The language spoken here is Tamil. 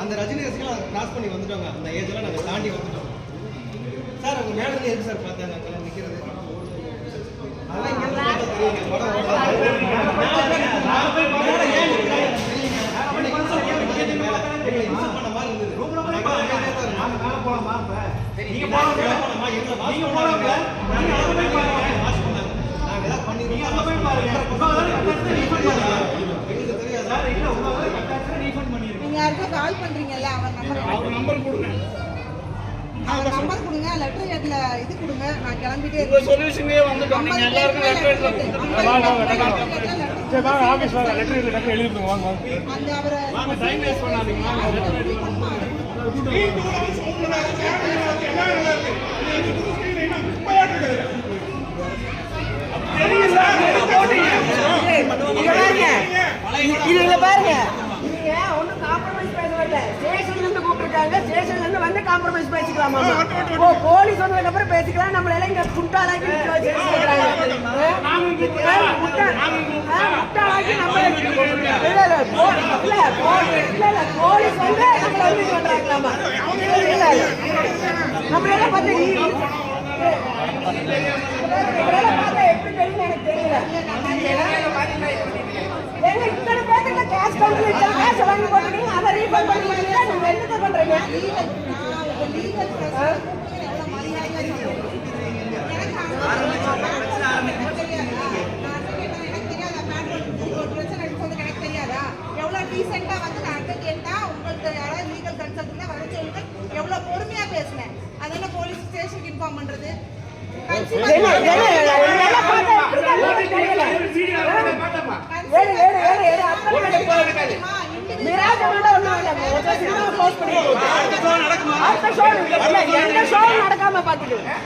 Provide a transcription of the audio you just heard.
அந்த ரஜினி ரசிகர்கள் கிராஸ் பண்ணி வந்துட்டோங்க. அந்த ஏஜ்ல நாங்கள் தாண்டி வந்துட்டோம். சார் உங்க இருந்து எதுக்கு சார் பார்த்தாங்க அங்கெல்லாம் இருந்தது. நாங்க அமைதியா தான் இருந்தோம். மேல போனோமா? எங்களை வாஷ் பண்ணாங்க. நாங்க அங்க போய் பாருங்க. வாஷ் பண்ணாங்க. நாங்க ஏதாவது பண்ணிருக்கோம். எங்களுக்கு தெரியாதா? நீங்க யாருக்கோ கால் பண்றீங்கல்ல அவர் நம்பர் அவர் நம்பர் கொடுங்க. அவர் நம்பர் கொடுங்க லெட்டர் ஹெட்ல இது கொடுங்க நான் கிளம்பிட்டே உங்க சொல்யூஷனே வந்துட்டோம். நீங்க எல்லாருக்கும் லெட்டர் சரி வாங்க ஆபீஸ் வாங்க லெட்டர் எழுதி கொடுங்க வாங்க வாங்க. அந்த அவரை வாங்க டைம் வேஸ்ட் பண்ணாதீங்க வாங்க லெட்டர் எழுதி இங்க பாருங்க. காம்ப்ரமைஸ் ஸ்டேஷன்ல இருந்து கூப்பிட்டுருக்காங்க. காம்ப்ரமைஸ் பேசிக்கலாமா ஓ போலீஸ் வந்ததுக்கு அப்புறம் பேசிக்கலாம். நம்மள எல்லாம் இங்க பேசிக்கிறாங்க முட்டாளாக்கி நம்ம இல்ல இல்ல இல்ல இல்ல இல்ல போலீஸ் வந்து நம்மள வந்து இது பண்றாங்களாமா? இல்ல நம்மள எல்லாம் பார்த்து எப்படி தெரியும் எனக்கு தெரியல ஏங்க இத்தனை பேருக்கு கேஷ் கவுண்டர்ல இத்தனை கேஷ் வாங்கி போட்டுருக்கீங்க அதை ரீஃபண்ட் பண்ணி கொடுத்தா நீங்க என்னத்த பண்றீங்க? லீகல் நான் ஒரு லீகல் எனக்கு எனக்கு தெரியாதா நான் கேட்டேன் எனக்கு ஒரு பிரச்சனை எடுத்து எனக்கு தெரியாதா வந்து நான் உங்களுக்கு யாராவது லீகல் கன்சல்ட் வர சொல்லுங்க எவ்வளோ பொறுமையாக பேசினேன் அதெல்லாம் போலீஸ் ஸ்டேஷனுக்கு இன்ஃபார்ம் பண்ணுறது என்ன, மொத்த சினிமா அடுத்த எந்த நடக்காம பாத்துட்டு